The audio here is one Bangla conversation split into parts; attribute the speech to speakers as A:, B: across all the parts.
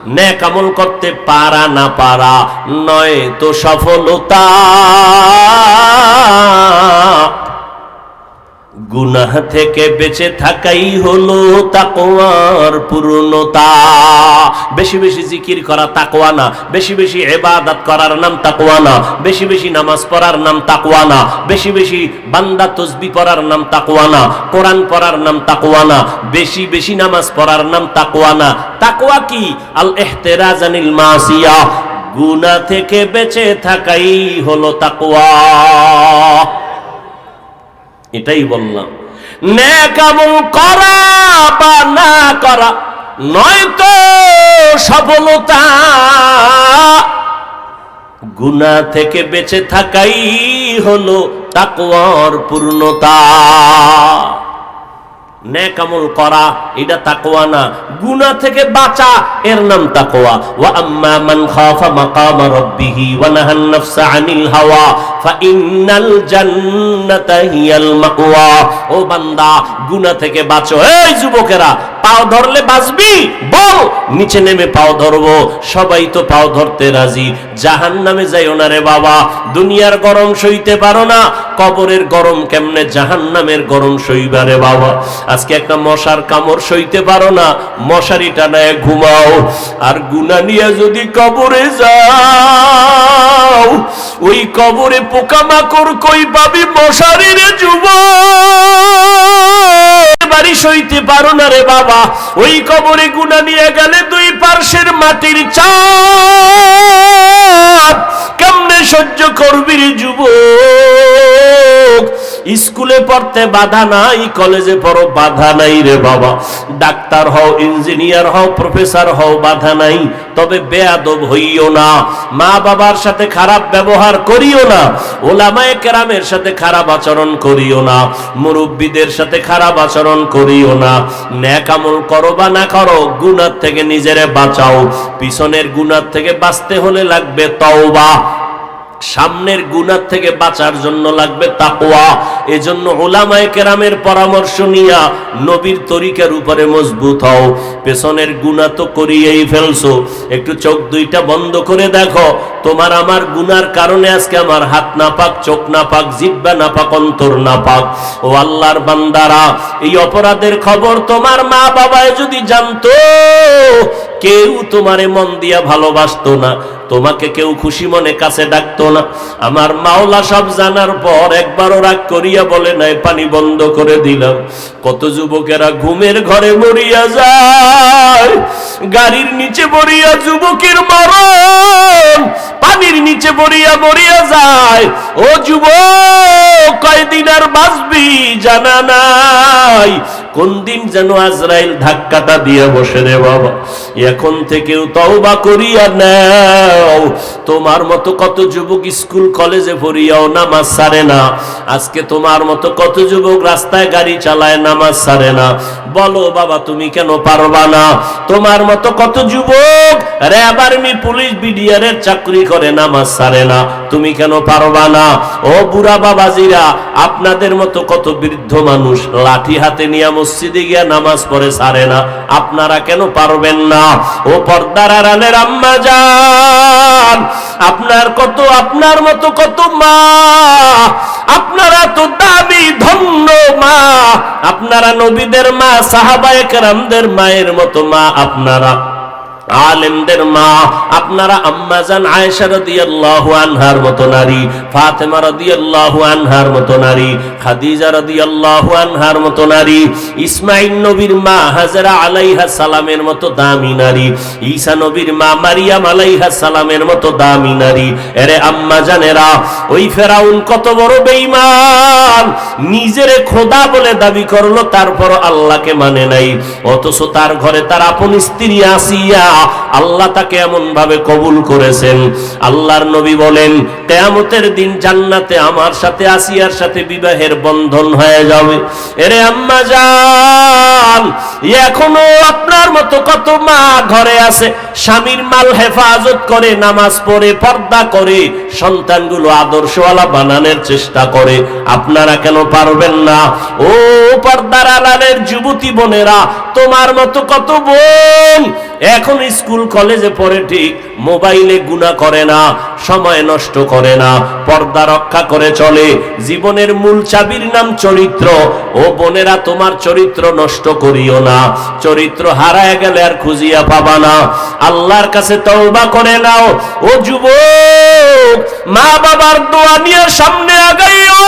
A: ন্যাক আমল করতে পারা না পারা নয় তো সফলতা। গুনাহ থেকে বেঁচে থাকাই হলো তাকওয়ার পূর্ণতা। বেশি বেশি জিকির করা তাকওয়া না, বেশি বেশি ইবাদত করার নাম তাকওয়া না, বেশি বেশি নামাজ পড়ার নাম তাকওয়া না, বেশি বেশি বান্দা তসবি পড়ার নাম তাকওয়া না, কোরআন পড়ার নাম তাকওয়া না, বেশি বেশি নামাজ পড়ার নাম তাকওয়া না। তাকওয়া কি? আল ইহতিরাজ আনিল মাসিয়া। গুনাহ থেকে বেঁচে থাকাই হলো তাকওয়া। এটাই বললাম। ন্যাক আমল করা বা না করা, নয়তো সফলতা গুণা থেকে বেঁচে থাকাই হলো তাকওয়ার পূর্ণতা। ন্যাক আমল করা, এটা তাকোয়া না। গুনাহ থেকে বাঁচা, এর নাম তাকোয়া ওয়া আম্মা মান খাফা মাকামা রাব্বিহি ওয়া নাহান নাফসা আনিল হাওয়া, ফা ইন্নাল জান্নাতা হিয়াল মাওয়া। ও বান্দা, গুনাহ থেকে বাঁচো। এই যুবকেরা পাও ধরলে বাঁচবি? বল। নিচে নেমে পাও ধরবো। সবাই তো পাও ধরতে রাজি। জাহান নামে যাইও না রে বাবা। দুনিয়ার গরম সইতে পারো না। কবরের গরম কেমনে জাহান নামের গরম সইবারে বাবা? আজকে একটা মশার কামড় সইতে পারো না। মশারি টানায় ঘুমাও। আর গুনা নিয়ে যদি কবরে যাও, ওই কবরে পোকামাকড় কই পাবি? মশারির যুবক। বাড়ি সইতে পারো না রে বাবা। ওই কবরে গুণা নিয়ে গেলে দুই পার্শ্বের মাটির চাপ। কেমনে সহ্য করবি যুবক? স্কুলে পড়তে বাধা নাই, কলেজে পড়ো, বাধা নাই রে বাবা। ডাক্তার হও, ইঞ্জিনিয়ার হও, প্রফেসর হও, বাধা নাই। তবে বেয়াদব হইও না। মা বাবার সাথে খারাপ ব্যবহার করিও না। ওলামায়ে কেরামের সাথে খারাপ আচরণ করিও না। মুরব্বীদের সাথে খারাপ আচরণ করিও না। ন্যাক আমল করো বা না করো, গুনার থেকে নিজেরে বাঁচাও। পিছনের গুনার থেকে বাঁচতে হলে লাগবে তওবা। সামনের গুনার থেকে বাঁচার জন্য লাগবে তাকওয়া। এজন্য ওলামায়ে কেরামের পরামর্শ নিয়া নবীর তরিকার উপরে মজবুত হও। পেছনের গুনাহ তো করিয়েই ফেলছো। একটু চোখ দুইটা বন্ধ করে দেখো। তোমার আমার গুনার কারণে আজকে আমার হাত না পাক চোখ না পাক জিব্বা না পাক অন্তর না পাক ও আল্লাহর বান্দারা, এই অপরাধের খবর তোমার মা বাবায় যদি জানতো, কেউ তোমারে মন দিয়া ভালোবাসতো না। তোমাকে কেউ খুশি মনে কাছে ডাকতো না। আমার মাওলা সব জানার পর একবারও রাগ করিয়া বলে, নাই, পানি বন্ধ করে দিলাম। কত যুবকেরা ঘুমের ঘরে মরিয়া যায়। গাড়ির নিচে মরিয়া যুবকের মরণ। পানির নিচে মরিয়া মরিয়া যায়। ও যুবক, কয়দিন আর বাঁচবি জানা নাই। কোন দিন যেন আজরাইল ধাক্কাটা দিয়ে বসে রে বাবা। এখন থেকেও তওবা করিয়া নাও তোমার মতো কত যুবক স্কুল, কলেজে পড়িয়াও নামাজ সারে না। আজকে তোমার মতো কত যুবক রাস্তায় গাড়ি চালায় নামাজ সারে না। বলো বাবা, তুমি কেন পারবা না? তোমার মতো কত যুবক র্যাব আর্মি পুলিশ বিডিআরের চাকরি করে নামাজ সারে না। তুমি কেন পারবা না? ও বুড়া বাবাজিরা, আপনাদের মতো কত বৃদ্ধ মানুষ লাঠি হাতে নিয়ে মসজিদে গিয়া নামাজ পড়ে সারে না। আপনারা কেন পারবেন না? ও পর্দার আড়ালের আম্মা যান আপনার কত, আপনার মতো কত মা? আপনারা তো দাবি ধন্য মা। আপনারা নবীদের মা সাহাবায়ে কেরামদের মায়ের মতো মা, আপনারা। আলেমদের মা, আপনারা আম্মাজান আয়েশা রাদিয়াল্লাহু আনহার মতো নারী, ফাতেমা রাদিয়াল্লাহু আনহার মতো নারী, খাদিজা রাদিয়াল্লাহু আনহার মতো নারী ইসমাইল নবীর মা হাজরা আলাইহা সালামের মতো দামি নারী, ঈসা নবীর মা মারিয়াম আলাইহা সালামের মতো দামি নারী। এরে আম্মাজানেরা ওই ফেরাউন কত বড় বেঈমান, নিজেরে খোদা বলে দাবি করল তারপর আল্লাহকে মানে নাই, অথচ তার ঘরে তার আপন স্ত্রী আসিয়া আল্লাহ তাকে এমন ভাবে কবুল করেছেন। আল্লাহর নবী বলেন, কেয়ামতের দিন জান্নাতে আমার সাথে আসিয়ার সাথে বিবাহের বন্ধন হয়ে যাবে। এরে আম্মা যান এখনও আপনার মতো কত মা ঘরে আছে, স্বামীর মাল হেফাজত করে, নামাজ পড়ে, পর্দা করে, সন্তানগুলো আদর্শওয়ালা বানানোর চেষ্টা করে। আপনারা কেন পারবেন না? ও পর্দার আলালের যুবতী বোনেরা, তোমার মতো কত বোন এখন স্কুল, কলেজে পড়ে ঠিক, মোবাইলে গুণা করে না, সময় নষ্ট করে না, পর্দা রক্ষা করে চলে। জীবনের মূল চাবির নাম চরিত্র। ও বোনেরা, তোমার চরিত্র নষ্ট করিও না। চরিত্র হারায় গেলে আর খুঁজিয়া পাবা না। আল্লাহর কাছে তওবা করে নাও। ও যুবক মা বাবার দোয়া নিয়ে সামনে আগাইও।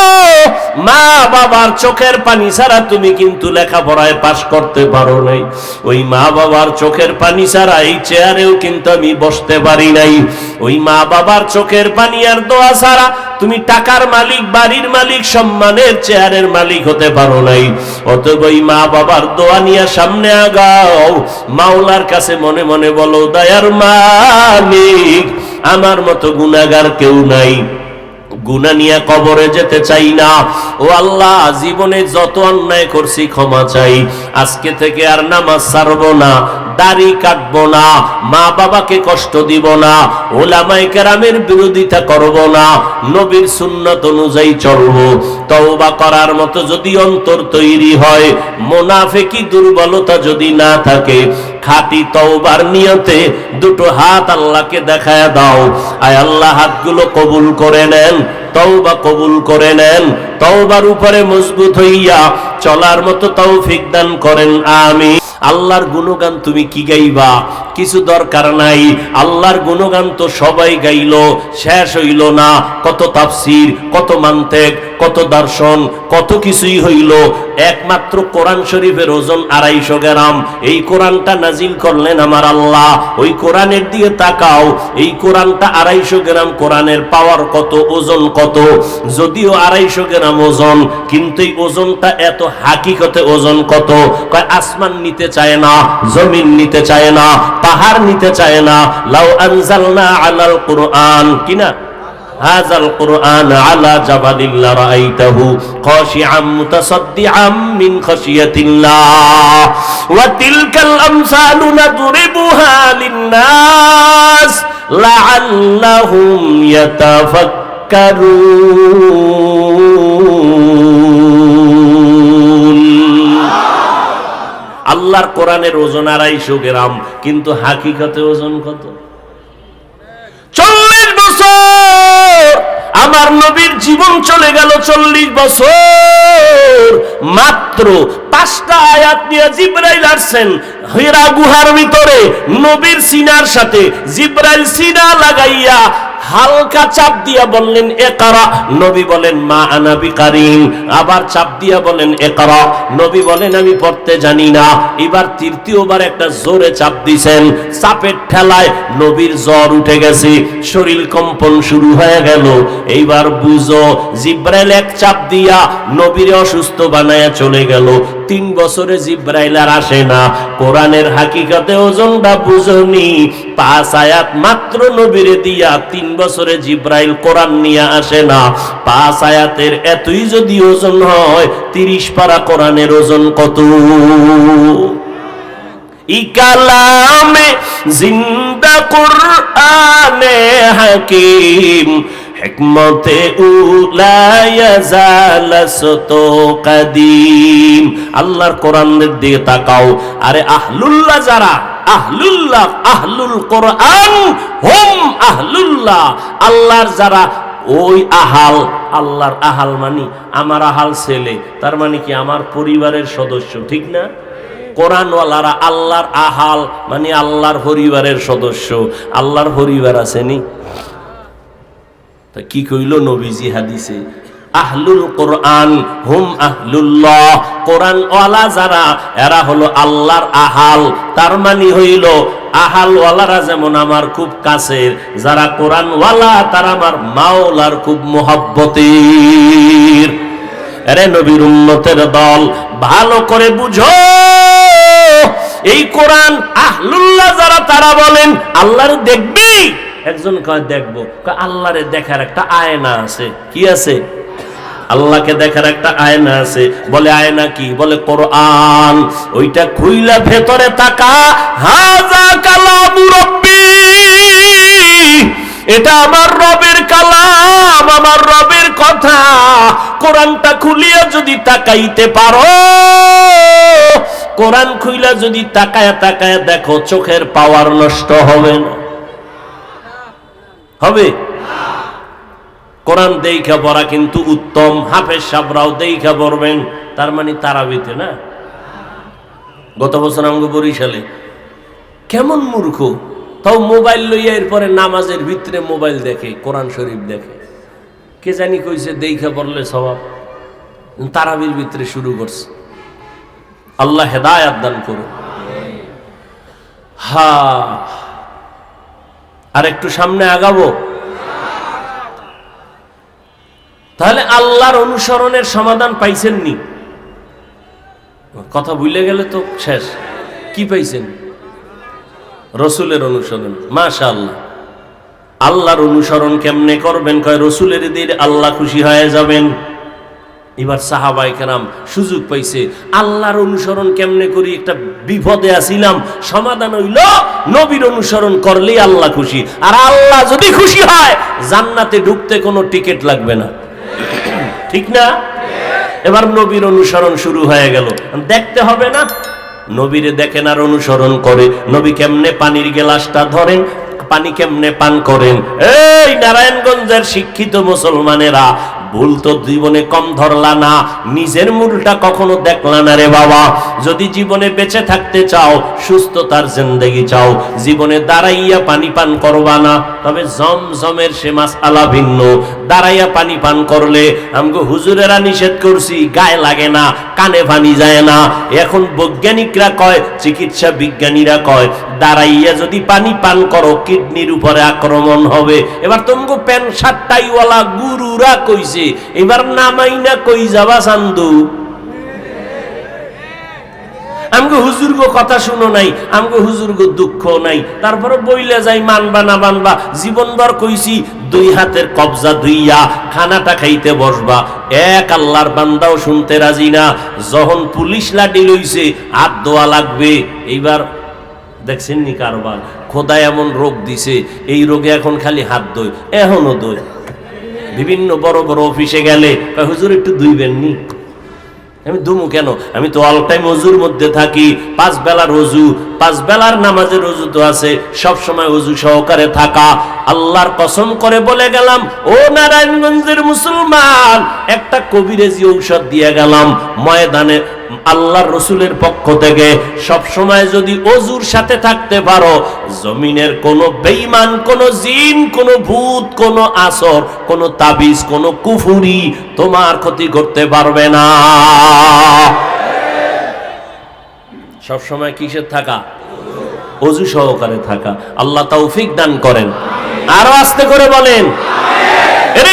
A: মা বাবার চোখের পানি ছাড়া তুমি কিন্তু লেখাপড়ায় পাশ করতে পারো নাই। ওই মা বাবার চোখের পানি ছাড়া এই চেয়ারেও কিন্তু আমি বসতে পারি নাই। ওই মা বাবার চোখের পানি আর দোয়া ছাড়া তুমি টাকার মালিক, বাড়ির মালিক, সম্মানের চেয়ারের মালিক হতে পারো নাই। অতএব ওই মা বাবার দোয়া নিয়ে সামনে আগাও। মাওলার কাছে মনে মনে বলো, দয়ার মালিক, আমার মতো গুনাগার কেউ নাই। গুনা নিয়ে কবরে যেতে চাই না। ও আল্লাহ, জীবনে যত অন্যায় করছি ক্ষমা চাই। আজকে থেকে আর নামাজ ছাড়বো না। দাড়ি কাটবো না, মা বাবাকে কষ্ট দিব না ওলামাই কেরামের বিরোধিতা করব না, নবীর সুন্নত অনুযায়ী চলবো। তওবা করার মতো যদি অন্তর তৈরি হয়, মোনাফেকি দুর্বলতা যদি না থাকে, খাটি তওবার নিয়তে দুটো হাত আল্লাহকে দেখায় দাও। আয় আল্লাহ, হাতগুলো কবুল করে নেন, তওবা কবুল করে নেন, তওবার উপরে মজবুত হইয়া চলার মতো তৌফিক দান করেন আমি আল্লাহর গুণগান তুমি কি গাইবা? কিছু দরকার নাই। আল্লাহর গুণগান তো সবাই গাইলো, শেষ হইল না। কত তাফসির, কত মান্তেক, কত দর্শন, কত কিছুই হইল। একমাত্র কোরআন শরীফের ওজন আড়াইশো গ্রাম। এই কোরআনটা নাজিল করলেন আমার আল্লাহ। ওই কোরআনের দিকে তাকাও। এই কোরআনটা আড়াইশো গ্রাম কোরআনের পাওয়ার কত, ওজন কত? যদিও আড়াইশো গ্রাম ওজন, কিন্তু এই ওজনটা এত হাকিকতে ওজন কত কয় আসমান নিতে চায় না জমিন নিতে চায় না পাহাড় নিতে চায় না লাউ আনজালনা আলাল কোরআন কিনা هذا القرآن على جبل لرأيته خاشعا متصدعا من خشية الله وتلك الأمثال نضربها للناس لعلهم يتفكرون আল্লাহর কোরআনের ওজন আড়াইশো গ্রাম, কিন্তু হাকিকতে ওজন কত? চল্লিশ বছর! আমার নবীর জীবন চলে গেল চল্লিশ বছর। মাত্র পাঁচটা আয়াত নিয়ে জিব্রাইল আসছেন। হীরা গুহার ভিতরে নবীর সিনার সাথে জিব্রাইল সিনা লাগাইয়া হালকা চাপ দিয়া বললেন একরা নবী বলেন, মা আনাবি কারিম আবার চাপ দিয়া বলেন একরা নবী বলেন, আমি পড়তে জানি না। এবার তৃতীয়বার একটা জোরে চাপ দিছেন। চাপের ঠেলায় নবীর জ্বর উঠে গেছে, শরীর কম্পন শুরু হয়ে গেল। এইবার বুঝো, জিব্রাইল এক চাপ দিয়া নবীর অসুস্থ বানায়া চলে গেল। তিন বছরে জিব্রাইল আর আসে না। কোরআনের হাকিকতে ওজনটা বুঝনি। পাঁচ আয়াত মাত্র নবীরে দিয়া তিন বছরে জিব্রাইল কোরআন নিয়ে আসে না। পাঁচ আয়াতের এতই যদি ওজন হয়, তিরিশ পারা কোরআনের ওজন কত? ইকালামে জিন্দা কুরআনে হাকিম, হিকমতে কাদিম। আল্লাহর কোরআনের দিকে তাকাও। আরে আহলুল্লাহ যারা আহলুল্লাহ, আহলুল কোরআন, হুম আহলুল্লাহ। আল্লাহর যারা ওই আহাল, আল্লাহর আহাল মানি, আমার আহাল ছেলে, তার মানে কি আমার পরিবারের সদস্য, ঠিক না? কোরআনওয়ালারা আল্লাহর আহাল মানে আল্লাহর পরিবারের সদস্য। আল্লাহর পরিবার আসেনি তা কি কইল নবীজি হাদিসে? আহলুল কোরআন হুম আহলুল্লাহ। কোরআন ওয়ালা যারা, এরা হলো আল্লাহর আহাল। তার মানে হইল আহাল ওয়ালারা যেমন আমার খুব কাছের, যারা কোরআন ওয়ালা তারা আমার মাওলার খুব মোহাব্বতের। আরে নবীর উম্মতের দল, ভালো করে বুঝো। এই কোরআন আহলুল্লাহ যারা, তারা বলেন, আল্লাহর দেখবি? একজন কয়, দেখব। আল্লাহরে দেখার একটা আয়না আছে। কি আছে? আল্লাহকে দেখার একটা আয়না আছে। বলে আয়না কি? বলে কোরআন। ওইটা খুইলা ভেতরে তাকা হাজা কালামু রব্বি। এটা আমার রবের কালাম, আমার রবের কথা। কোরআনটা খুলিয়া যদি তাকাইতে পারো, কোরআন খুইলা যদি তাকায় তাকায় দেখো, চোখের পাওয়ার নষ্ট হবে না। হবে? কোরআন দেইখা পড়া কিন্তু উত্তম, হাফেজ সাবরাও দেইখা পড়বেন, তার মানে তারাবিতে না? গত বছর আমাকে বরিশালে, কেমন মূর্খ? তাও মোবাইল লইয়া এরপরে নামাজের ভিতরে মোবাইল দেখে, কোরআন শরীফ দেখে। কে জানি কইছে, দেইখা পড়লে স্বভাব তারাবির ভিতরে শুরু করছে। আল্লাহ হেদায়াত দান করুন। হা আর একটু সামনে আগাবো। তাহলে আল্লাহর অনুসরণের সমাধান পাইছেননি। কথা ভুলে গেলে তো শেষ। কি পাইছেন? রসুলের অনুসরণ মাশা আল্লাহ আল্লাহর অনুসরণ কেমনে করবেন? কয়, রসুলের দিন আল্লাহ খুশি হয়ে যাবেন। এবার সাহাবাই কেরাম সুযোগ পাইছে। আল্লাহর অনুসরণ কেমনে করি? একটা বিপদে আসিলাম, সমাধান হইল, নবীর অনুসরণ করলেই আল্লাহ খুশি। আর আল্লাহ যদি খুশি হয়, জান্নাতে ঢুকতে কোনো টিকিট লাগবে না। ঠিক না? এবার নবীর অনুসরণ শুরু হয়ে গেল। দেখতে হবে না? নবীরে দেখেন আর অনুসরণ করে। নবী কেমনে পানির গেলাসটা ধরেন, পানি কেমনে পান করেন? এই নারায়ণগঞ্জের শিক্ষিত মুসলমানেরা, ভুল তো জীবনে কম ধরলা না, নিজের মূলটা কখনো দেখলা না রে বাবা। যদি জীবনে বেঁচে থাকতে চাও, সুস্থতার জিন্দেগি চাও। জীবনে দাঁড়াইয়া পানি পান করবা না। তবে জমজমের সে মাস আলা ভিন্ন। দাঁড়াইয়া পানি পান করলে, আমগো হুজুরেরা নিষেধ করছি, গায়ে লাগে না, কানে পানি যায় না। এখন বৈজ্ঞানিকরা কয়, চিকিৎসা বিজ্ঞানীরা কয়, দাঁড়াইয়া যদি পানি পান করো, কিডনির উপরে আক্রমণ হবে। এবার তোমাকে প্যান্ট শার্টটাইওয়ালা গুরুরা কইছে, এবার নামাই না কই যাবা চান্দু? আমগো হুজুর গো কথা শুনো নাই, আমগো হুজুর গো দুঃখ নাই। তারপরে বইলে যাই মানবা না মানবা, জীবনভর কইছি দুই হাতের কবজা ধুইয়া খানাটা খাইতে বসবা। এক আল্লাহর বান্দাও শুনতে রাজি না। যখন পুলিশ লাঠি লইছে, হাত দোয়া লাগবে। এইবার দেখছেন নি কারবার? খোদা এমন রোগ দিছে, এই রোগে এখন খালি হাত দই, এখনও দই। বিভিন্ন বড় বড় অফিসে গেলে হুজুর, একটু দুইবেন নি? আমি দুমু কেন? আমি তো অল টাইম অজুর মধ্যে থাকি, পাঁচ বেলার অজু, পাঁচ বেলার নামাজের অজু তো আছে, সব সময় অজু সহকারে থাকা। আল্লাহর কসম করে বলে গেলাম, ও নারায়ণগঞ্জের মুসলমান, একটা কবিরেজি ঔষধ দিয়ে গেলাম, ময়দানে আল্লাহর রসুলের পক্ষ থেকে সব সময় যদি অজুর সাথে থাকতে পারো, জমিনের কোনো বেঈমান, কোনো জিন, কোনো ভূত, কোনো আসর, কোনো তাবিজ, কোনো কুফুরি তোমার ক্ষতি করতে পারবে না। সব সময় কিসের থাকা? অজু সহকারে থাকা। আল্লাহ তৌফিক দান করেন। আরও আস্তে করে বলেন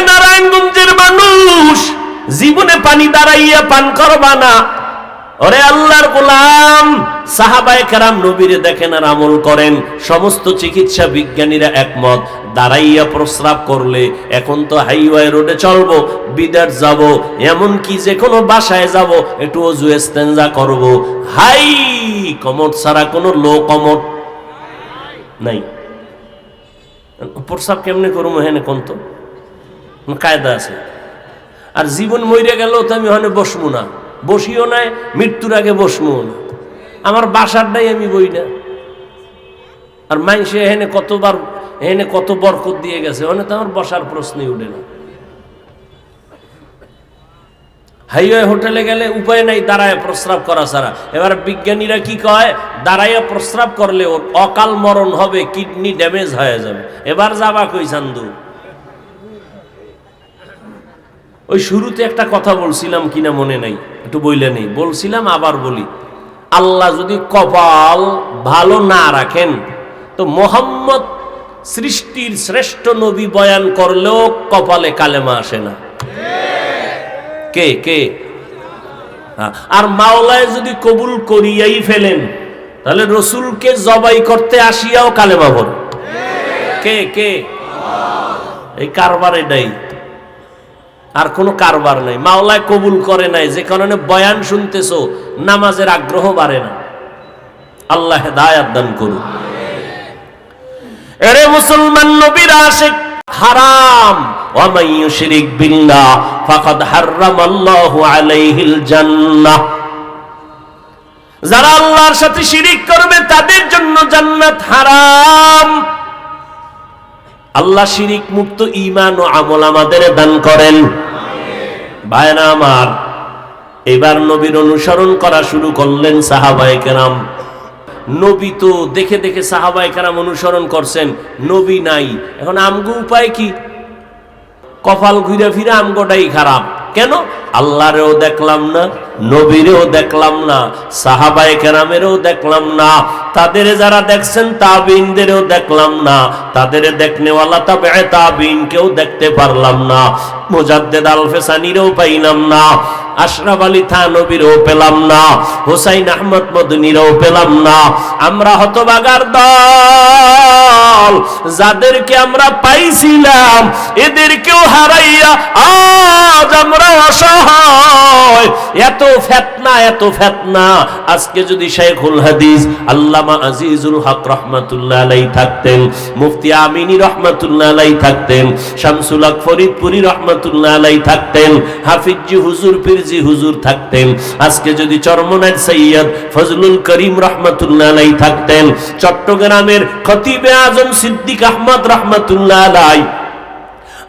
A: নারায়ণগঞ্জের মানুষ, জীবনে পানি দাঁড়াইয়া পান করবা না। ওরে আল্লাহর গোলাম, সাহাবায়ে কেরাম নবীরে দেখেন আর আমল করেন। সমস্ত চিকিৎসা বিজ্ঞানীরা একমত। দাঁড়াইয়া প্রস্রাব করলে এখন তো হাইওয়ে রোডে চলবো, বিদার যাব এমন কি যে কোনো বাসায় যাব, একটু অজু এস্তেঞ্জা করব। হাই, কমট ছাড়া কোনো লো কমট নাই। প্রস্রাব কেমনে করব হেনে কোন তো? কায়দা আছে। আর জীবন মইরে গেলেও তো আমি ওখানে বসবো না। বসিও নাই মৃত্যুর আগে বসবো না। আমার বাসারটাই আমি বই না। আর মাইসে এখানে কতবার এখানে কত বরকত দিয়ে গেছে ওখানে তো আমার বসার প্রশ্নই উঠে না। হাইওয়ে হোটেলে গেলে উপায় নাই দাঁড়ায় প্রস্রাব করা ছাড়া। এবার বিজ্ঞানীরা কি কয়? দাঁড়াইয়া প্রস্রাব করলে ওর অকাল মরণ হবে, কিডনি ড্যামেজ হয়ে যাবে। এবার যাবা কই চান্দু? ওই শুরুতে একটা কথা বলছিলাম কিনা মনে নাই একটু বইলে নেই। বলছিলাম আবার বলি। আল্লাহ যদি কপাল ভালো না রাখেন তো মোহাম্মদ সৃষ্টির শ্রেষ্ঠ নবী বয়ান করলেও কপালে কালেমা আসে না। কে কে? হ্যাঁ, আর মাওলায় যদি কবুল করিয়াই ফেলেন তাহলে রসুলকে জবাই করতে আসিয়াও কালেমা পড়ে। কে কে? এই কারবারে এটাই আর কোনো কারবার নাই। মাওলায় কবুল করে নাই, যে কারণে বয়ান শুনতেছো, নামাজের আগ্রহ বাড়ে না। আল্লাহ দায়াত দান করুন। এরে মুসলমান নবীর আশেক হারাম। ওয়ামান ইউশরিক বিল্লাহ, ফাকাদ হাররামাল্লাহু আলাইহিল জান্নাহ। যারা আল্লাহর সাথে শিরিক করবে, তাদের জন্য জান্নাত হারাম। আল্লাহ শিরিক মুক্ত ইমান ও আমল আমাদের দান করেন। ভাইরা আমার, এবার নবীর অনুসরণ করা শুরু করলেন সাহাবায়ে কেরাম। নবী তো দেখে দেখে সাহাবায়ে কেরাম অনুসরণ করছেন, নবী নাই। এখন আমগো উপায় কি? কপাল ঘুরে ফিরে আমগোটাই খারাপ। কেন? আল্লাহরেও দেখলাম না, নবীরেও দেখলাম না সাহাবায় কেরামেরও দেখলাম না, তাদের যারা দেখছেন তাবিনদেরও দেখলাম না, তাদের দেখনেওয়ালা তবে তাবিন কেউ দেখতে পারলাম না, মুজাদ্দেদ আলফেসানিরও পাইলাম না আশরাফ আলী থানবীরও পেলাম না, হোসাইন আহমদ মদনীরও পেলাম না। আমরা হতবাগার দল, যাদেরকে আমরা পাইছিলাম, এদেরকেও হারাইয়া আজ আমরা অসহায়। এত ফেতনা এত ফেতনা। আজকে যদি শেখুল হাদিস আল্লামা আজিজুল হক রহমাতুল্লাহ আলাই থাকতেন, মুফতি আমিনী রহমাতুল্লাহ আলাই থাকতেন, শামসুল হক ফরিদপুরি রহমাতুল্লাহ আলাই থাকতেন, হাফিজি হুজুর পীরজি হুজুর থাকতেন। আজকে যদি চরমনার সৈয়দ ফজলুল করিম রহমতুল্লাহ আলাই থাকতেন, চট্টগ্রামের খতিবে আজম সিদ্দিক আহমদ রহমতুল্লাহ আলাই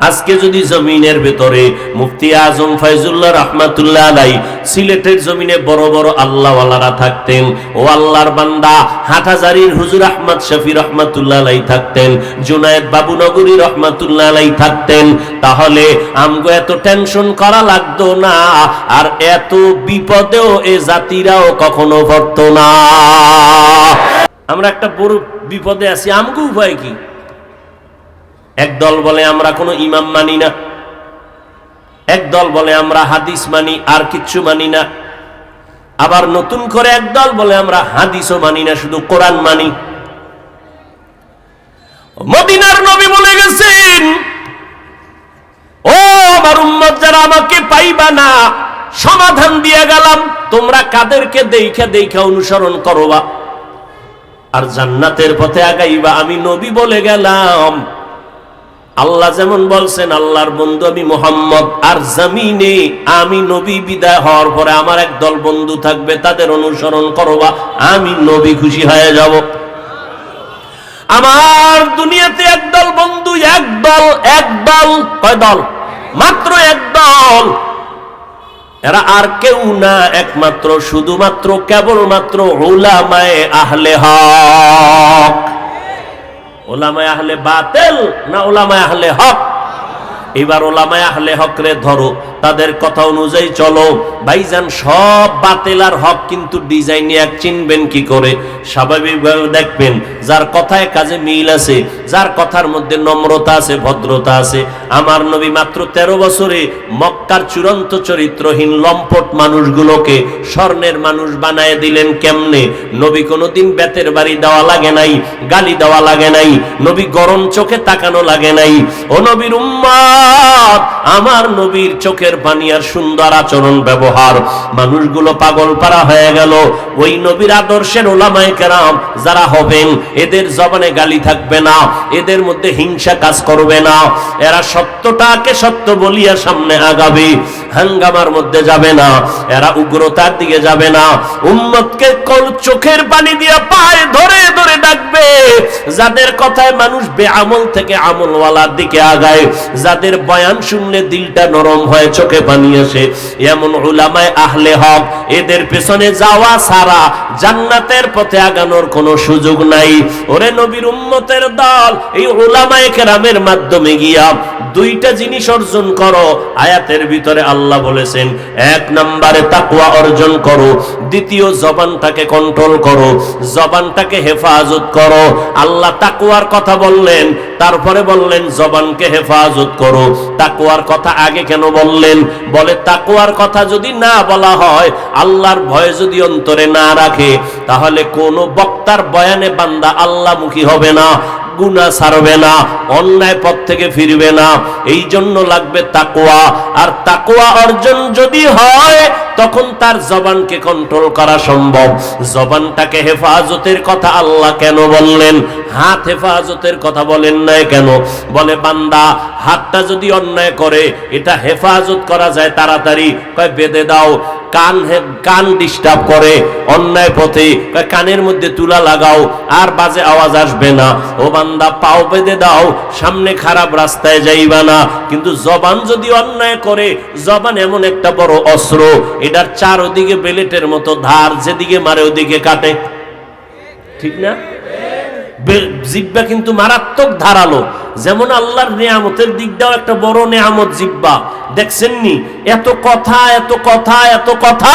A: আজকে যদি জমিনের ভেতরে মুফতি আজম ফাইজুল্লাহ রহমাতুল্লাহ আলাই সিলেটের জমিনে বড় বড় আল্লাহওয়ালারা থাকতেন, ও আল্লাহর বান্দা হাটাজারির হুজুর আহমদ শফি রহমাতুল্লাহ আলাই থাকতেন, জুনায়েদ বাবুনগরী রহমাতুল্লাহ আলাই থাকতেন, তাহলে আমগো এত টেনশন করা লাগতো না, আর এত বিপদেও এ জাতিরাও কখনো পড়তো না। আমরা একটা বড় বিপদে আছি, আমগো উপায় কি? একদল বলে আমরা কোনো ইমাম মানি না। একদল বলে আমরা হাদিস মানি, আর কিচ্ছু মানি না। আবার নতুন করে একদল বলে আমরা হাদিসও মানি না, শুধু কোরআন মানি। মদিনার নবী বলে গেছেন, ও আমার উম্মত, যারা আমাকে পাইবা না, সমাধান দিয়ে গেলাম। তোমরা কাদেরকে দেখে দেখে অনুসরণ করবা। আর জান্নাতের পথে আগাইবা। আমি নবী বলে গেলাম আল্লাহ যেমন বলছেন, আল্লাহর বন্ধু আমি মোহাম্মদ, আর জামিনে আমি নবী বিদায় হওয়ার পরে আমার একদল বন্ধু থাকবে, তাদের অনুসরণ করবা আমি নবী খুশি হয়ে যাব। আমার দুনিয়াতে একদল বন্ধু একদল একদল কয় দল? মাত্র একদল এরা আর কেউ না, একমাত্র, শুধুমাত্র, কেবলমাত্র ওলামায়ে আহলে হক। ওলামায় আহলে বাতেল না ওলামায় আহলে হক? এবার ওলামায় আহলে হকরে ধরো, তাদের কথা অনুযায়ী চলো। ভাইজান, সব বাতেল আর হক কিন্তু ডিজাইন এক চিনবেন কি করে? স্বাভাবিকভাবে দেখবেন, যার কথায় কাজে মিল আছে, যার কথার মধ্যে নম্রতা আছে, ভদ্রতা আছে। আমার নবী মাত্র তেরো বছরে মক্কার চূড়ান্ত চরিত্রহীন লম্পট মানুষগুলোকে স্বর্ণের মানুষ বানায় দিলেন কেমনে? নবী কোনোদিন বেতের বাড়ি দেওয়া লাগে নাই। গালি দেওয়া লাগে নাই। নবী গরম চোখে তাকানো লাগে নাই। ও নবীর উম্মাদ আমার নবীর চোখের পানি আর সুন্দর আচরণ ব্যবহার। মানুষগুলো পাগল পারা হয়ে গেল। ওই নবীর আদর্শের ওলামায় কেরাম যারা হবেন, এদের জবানে গালি থাকবে না, এদের মধ্যে হিংসা কাজ করবে না। এরা সত্যটাকে সত্য বলিয়া সামনে আগাবে, হাঙ্গামার মধ্যে যাবে না, এরা উগ্রতার দিকে যাবে না। উম্মতকে কল চোখের পানি দিয়া পায়ে ধরে ধরে ডাকবে। যাদের কথায় মানুষ বেআমল থেকে আমলওয়ালার দিকে আগায়, যাদের বয়ান শুনলে দিলটা নরম হয়, চোখে পানি আসে। এমন উলামায় আহলে হক, এদের পেছনে যাওয়া সারা জান্নাতের পথে আগানোর কোনো সুযোগ নাই। ওরে নবীর উম্মতের দল, এই উলামায়ে কেরামের মাধ্যমে গিয়া দুইটা জিনিস অর্জন করো। আয়াতের ভিতরে আল্লাহ বলেছেন, এক নম্বরে তাকুয়া অর্জন করো, দ্বিতীয় জবানটাকে কন্ট্রোল করো, জবানটাকে হেফাজত করো। আল্লাহ তাকুয়ার কথা বললেন, তারপরে বললেন, জবানকে হেফাজত করো। তাকুয়ার কথা আগে কেন বললেন? বলে তাকুয়ার কথা যদি না বলা হয়, আল্লাহর ভয় যদি অন্তরে না রাখে, তাহলে কোন বক্তার বয়ানে বান্দা আল্লাহমুখী হবে না। গুণা ছাড়বে না, অন্যায় পথ থেকে ফিরবে না। এই জন্য লাগবে তাকোয়া আর তাকোয়া অর্জন যদি হয় তখন তার জবানকে কন্ট্রোল করা সম্ভব। জবানটাকে হেফাজতের কথা আল্লাহ কেন বললেন? হাত হেফাজতের কথা বলেন নাই কেন? বলে, বান্দা, হাতটা যদি অন্যায় করে, এটা হেফাজত করা যায় তাড়াতাড়ি। কয়, বেঁধে দাও। কান কান ডিস্টার্ব করে। অন্যায় পথে কানের মধ্যে তুলা লাগাও, আর বাজে আওয়াজ আসবে না। ও বান্দা, পাও বেঁধে দাও, সামনে খারাপ রাস্তায় যাইবা না। কিন্তু জবান যদি অন্যায় করে, জবান এমন একটা বড় অস্ত্র এটার চারদিকে বেলেটের মতো ধার, যেদিকে মারে ওদিকে কাটে। ঠিক না? জিব্বা কিন্তু মারাত্মক ধারালো। যেমন আল্লাহর নিয়ামতের দিকটাও একটা বড় নিয়ামত জিব্বা দেখছেননি? এত কথা এত কথা এত কথা,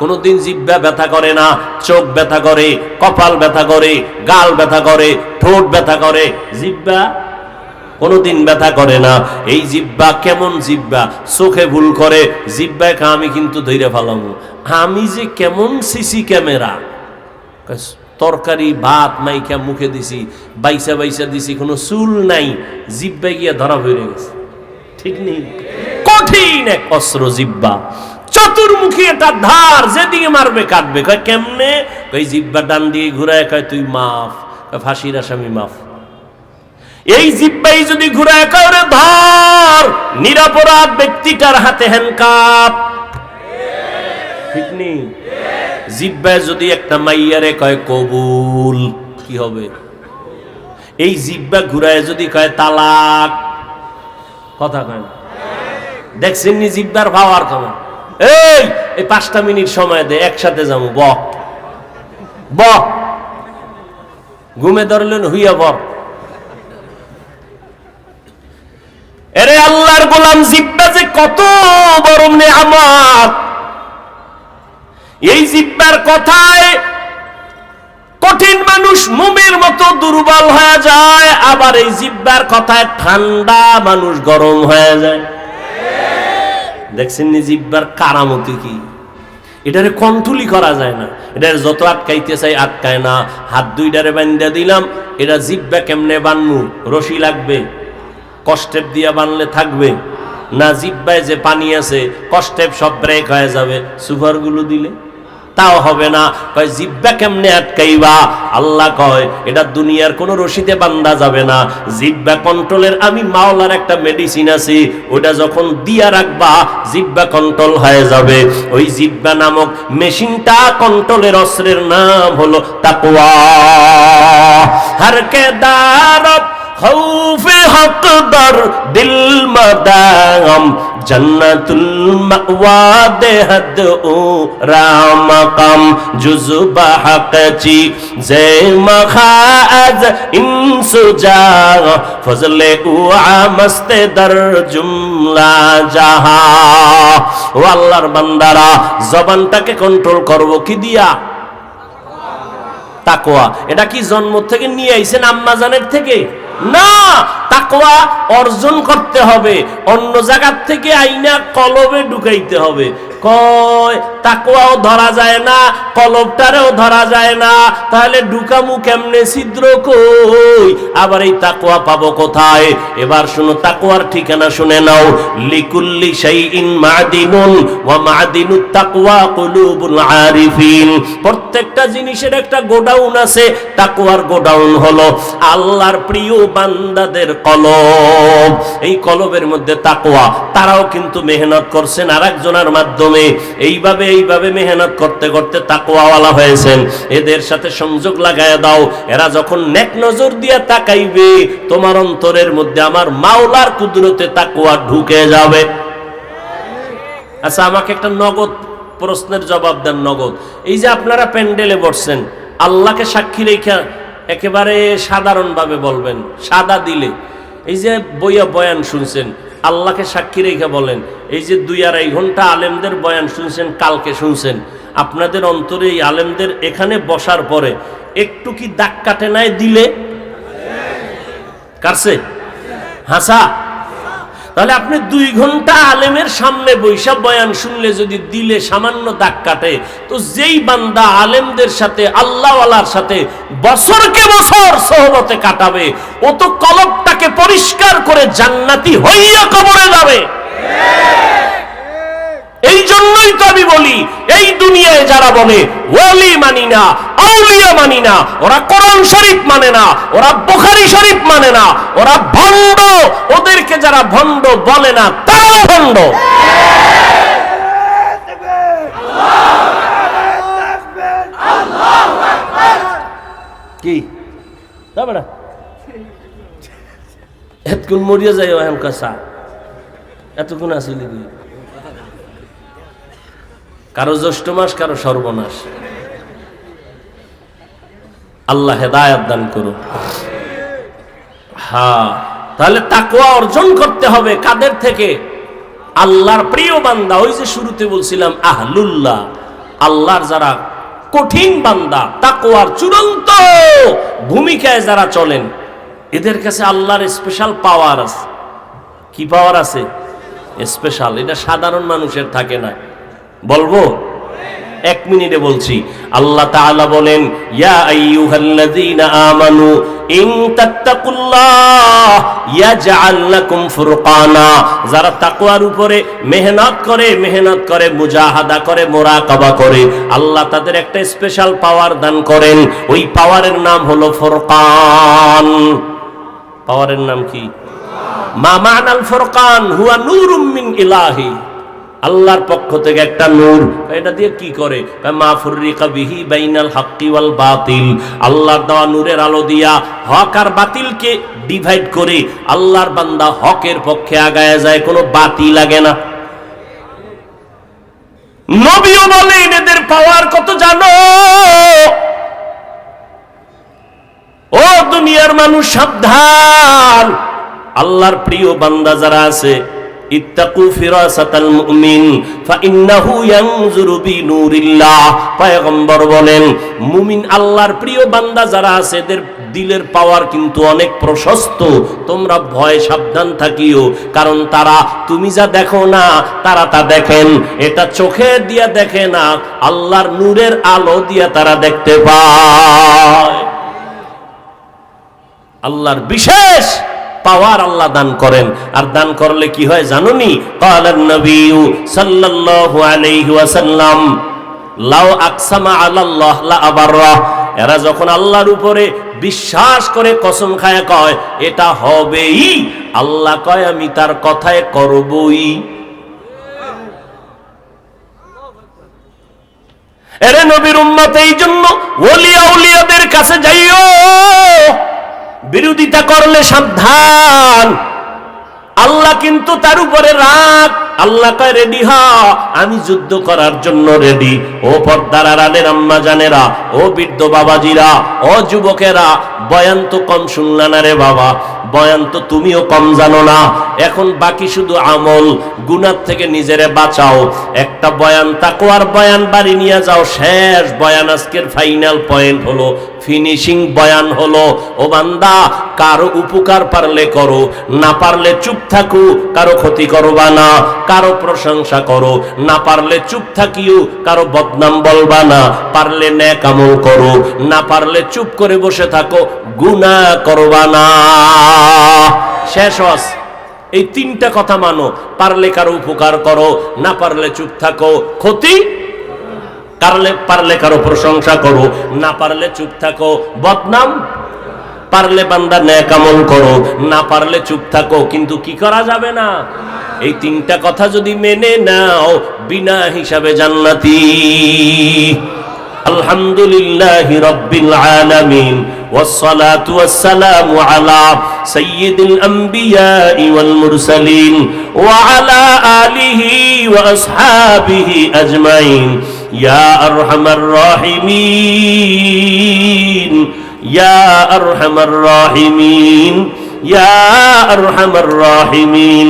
A: কোনোদিন জিব্বা ব্যথা করে না। চোখ ব্যথা করে, কপাল ব্যথা করে, গাল ব্যথা করে, ঠোঁট ব্যথা করে। জিব্বা কোনোদিন ব্যথা করে না। এই জিব্বা কেমন জিব্বা? চোখে ভুল করে। জিব্বায় কা আমি কিন্তু ধৈর্য ফেলামু। আমি যে কেমন সিসি ক্যামেরা? তরকারি, ভাত মাইকা মুখে দিছি, বাইসা বাইসা দিছি, কোনো চুল নাই। জিব্বা গিয়া ধরা হয়ে গেছে। ঠিক নেই? কঠিন এক অস্ত্র জিব্বা। চতুর্মুখী একটা ধার যেদিকে মারবে, কাটবে। কয়, কেমনে? কই জিব্বা ডান দিয়ে ঘুরায়, কয়, তুই মাফ। ফাঁসির আসামি মাফ। এই জিব্বাই যদি ঘুরায় কয় রে ধর, নিরাপরাধ ব্যক্তিটার হাতে হ্যান্ডকাপ ঠিক নেই? জিব্বায় যদি একটা মাইয়ারে কয়, কবুল কি হবে? এই জিব্বা ঘুরায় যদি কয়, তালাক কথা কয় না। দেখছেন নি জিব্বার ভাবার কেমন? এই এই পাঁচটা মিনিট সময় দে, একসাথে যাব, ব। ব। ঘুমে ধরলেন, হুইয়া বর। এরে আল্লাহর গোলাম জিব্বা যে কত বড় নেয়ামত। এই জিব্বার কথায় কঠিন মানুষ মোমের মতো দুর্বল হয়ে যায়, আবার এই জিব্বার কথায় ঠান্ডা মানুষ গরম হয়ে যায়। দেখছেন জিব্বার কারামতি কি? এটারে কন্ট্রোলই করা যায় না। এটার যত আটকাইতে চাই আটকায় না। হাত দুইটারে বান্ধা দিলাম এটা জিব্বা কেমনে বানমু? রশি লাগবে। কষ্টেপ দিয়া বানলে থাকবে। না জিব্বায় যে পানি আছে, কষ্টেপ সব ব্রেক হয়ে যাবে। সুপারগুলো দিলে? তাও হবে না। কয়, জিব্বা কেমনে আটকাইবা? আল্লাহ কয়, এটা দুনিয়ার কোনো রশিতে বান্ধা যাবে না। জিব্বা কন্ট্রোলের আমি মাওলার একটা মেডিসিন আছে, ওটা যখন দিয়া রাখবা, জিব্বা কন্ট্রোল হয়ে যাবে। ওই জিব্বা নামক মেশিনটা কন্ট্রোলের অস্ত্রের নাম হলো তাকওয়া। হারকে দারব খৌফে দর দিল মাদাম, জন্নতুল মাওয়া দেহদ ও রামকাম। জুজবা হকচি, জে মখাজ ইনসুজা ফজলে উআ মস্তে দর জুমলা জাহা। ও আল্লাহর বান্দারা, জবানটাকে কন্ট্রোল করব কি দিয়া? তাকোয়া এটা কি জন্ম থেকে নিয়ে আইছেন আম্মাজানের থেকে? না তাকওয়া অর্জন করতে হবে। অন্য জায়গার থেকে আইনা কলবে ঢুকাইতে হবে। কয় তাকোয়াও ধরা যায় না, কলবটারেও ধরা যায় না। তাহলে ঢুকামু কেমনে ছিদ্র কই? আবার এই তাকোয়া পাবো কোথায়? এবার শুনো তাকোয়ার ঠিকানা শুনে নাও। লিকুল্লি শাইইন মাদিনুন ওয়া মাদিনুত তাকওয়া কুলুবুল আরিফিন। প্রত্যেকটা জিনিসের একটা গোডাউন আছে, তাকওয়ার গোডাউন হলো আল্লাহর প্রিয় বান্দাদের কলব। এই কলবের মধ্যে তাকওয়া, তারাও কিন্তু মেহনত করছেন আর আরেকজনের মাধ্যমে। এইভাবে এইভাবে মেহনত করতে করতে তাকওয়াওয়ালা হয়েছেন। এদের সাথে সংযোগ লাগায় দাও। এরা যখন নেক নজর দিয়া তাকাইবে, তোমার অন্তরের মধ্যে আমার মাওলার কুদরতে তাকওয়া ঢুকে যাবে। আচ্ছা আমাকে একটা নগদ প্রশ্নের জবাব দেন, নগদ। এই যে আপনারা প্যান্ডেলে বসছেন, আল্লাহকে সাক্ষী রেখা একেবারে সাধারণভাবে বলবেন, সাদা দিলে। এই যে বইয়া বয়ান শুনছেন, আল্লাহকে সাক্ষী রেখে বলেন এই যে দুই আড়াই ঘণ্টা আলেমদের বয়ান শুনছেন, কালকে শুনছেন, আপনাদের অন্তরে এই আলেমদের এখানে বসার পরে একটু কি দাগ কাটে নাই দিলে? কাটছে? হাসা? তাহলে আপনি দুই ঘণ্টা আলেমের সামনে বৈশাখ বয়ান শুনলে যদি দিলে সামান্য দাগ কাটে, তো যেই বান্দা আলেমদের সাথে, আল্লাহওয়ালার সাথে বছরকে বছর সহবতে কাটাবে, ও তো কলবটাকে পরিষ্কার করে জান্নাতি হইয়া কবরে যাবে। এই জন্যই তো আমি বলি এই দুনিয়ায় যারা বলে ওলি মানি না আউলিয়া মানি না ওরা কোরআন শরীফ মানে না ওরা বুখারি শরীফ মানে না ওরা ভণ্ড ওদেরকে যারা ভণ্ড বলে না তারাও ভণ্ড। কি? তা বেড়া এতক্ষণ মরিয়া যাই এম কাসা এতক্ষণ আসিলি কি কারও জ্যৈষ্ঠ মাস, কারও সর্বনাশ। আল্লাহ হেদায়াত দান করুন। হ্যাঁ তাহলে তাকওয়া অর্জন করতে হবে কাদের থেকে? আল্লাহর প্রিয় বান্দা, ওই যে শুরুতে বলছিলাম, আহলুল্লাহ। আল্লাহর যারা কঠিন বান্দা, তাকওয়ার চূড়ান্ত ভূমিকায় যারা চলেন, এদের কাছে আল্লাহর স্পেশাল পাওয়ার আছে। কি পাওয়ার আছে? স্পেশাল এটা সাধারণ মানুষের থাকে না। বলব? এক মিনিটে বলছি। আল্লাহ তাআলা বলেন, ইয়া আইয়ুহাল্লাযীনা আমানু, ইন তাত্তাকুল্লাহ ইয়াজআল লাকুম ফুরকানা। যারা তাকওয়ার উপরে মেহনত করে মেহনত করে, মুজাহাদা করে, মোরাকাবা করে, আল্লাহ তাদের একটা স্পেশাল পাওয়ার দান করেন। ওই পাওয়ারের নাম হলো ফুরকান। পাওয়ারের নাম কি? মা ফুরকান, হুয়া মিন ইলাহি। আল্লাহর পক্ষ থেকে একটা নূর। এটা দিয়ে কি করে? মা ফুররিকা বিহি বাইনাল হাক্কি ওয়াল বাতিল। আল্লাহর দেওয়া নূরের আলো দিয়া হক আর বাতিলকে ডিভাইড করে আল্লাহর বান্দা হকের পক্ষে আগায় যায়, কোনো বাতি লাগে না। নবীও বলেন, এদের পাওয়ার কত জানো? ও দুনিয়ার মানুষ সাবধান। আল্লাহর প্রিয় বান্দা যারা আছে কারণ তারা, তুমি যা দেখো না, তারা তা দেখেন। এটা চোখে দিয়া দেখে না, আল্লাহর নূরের আলো দিয়া তারা দেখতে পায়। আল্লাহর বিশেষ পাওয়ার আল্লাহ দান করেন। আর দান করলে কি হয় জানুনি? লাউ আকসামা এরা যখন আল্লাহর উপরে বিশ্বাস করে কসম খায়, কয়, এটা হবেই। আল্লাহ কয়, আমি তার কথায় করবই। এরে নবীর উম্মত এই জন্য ওলিয়া উলিয়াদের কাছে যাইও। বিরোধিতা করলে সাবধান। আল্লাহ কিন্তু তার উপরে রাগ আল্লাহ কয় রেডি হ, আমি যুদ্ধ করার জন্য রেডি ও পর্দার আড়ালের আম্মা জানেরা ও বৃদ্ধ বাবাজিরা, ও যুবকেরা, বয়ান তো কম শুনলা না রে বাবা, বয়ান তো তুমিও কম জানো না। এখন বাকি শুধু আমল গুনার থেকে নিজেরে বাঁচাও। একটা বয়ান তাকোয়ার বয়ান বাড়ি নিয়ে যাও, শেষ বয়ান আজকের ফাইনাল পয়েন্ট হলো ফিনিশিং বয়ান হলো। ও বান্দা, কারও উপকার পারলে করো, না পারলে চুপ থাকু, কারও ক্ষতি করবা না। কারও প্রশংসা করো, না পারলে চুপ থাকিও, কারও বদনাম বলবা না, পারলে ন্যাক আমল করো, না পারলে চুপ করে বসে থাকো, গুনাহ করবা না। শেষ হস এই তিনটা কথা মানো, পারলে কারও উপকার করো, না পারলে চুপ থাকো, ক্ষতি? পারলে পারলে কারও প্রশংসা করো, না পারলে চুপ থাকো, বদনাম? পারলে বান্দা ন্যাক আমল করো, না পারলে চুপ থাকো, কিন্তু কি করা যাবে না? এই তিনটা কথা যদি মেনে নাও বিনা হিসাবে জান্নাতি আলহামদুলিল্লাহ রব্বিল আলামিন والصلاة والسلام على سيد الأنبياء والمرسلين وعلى آله وأصحابه أجمعين يا أرحم الراحمين يا أرحم الراحمين يا أرحم الراحمين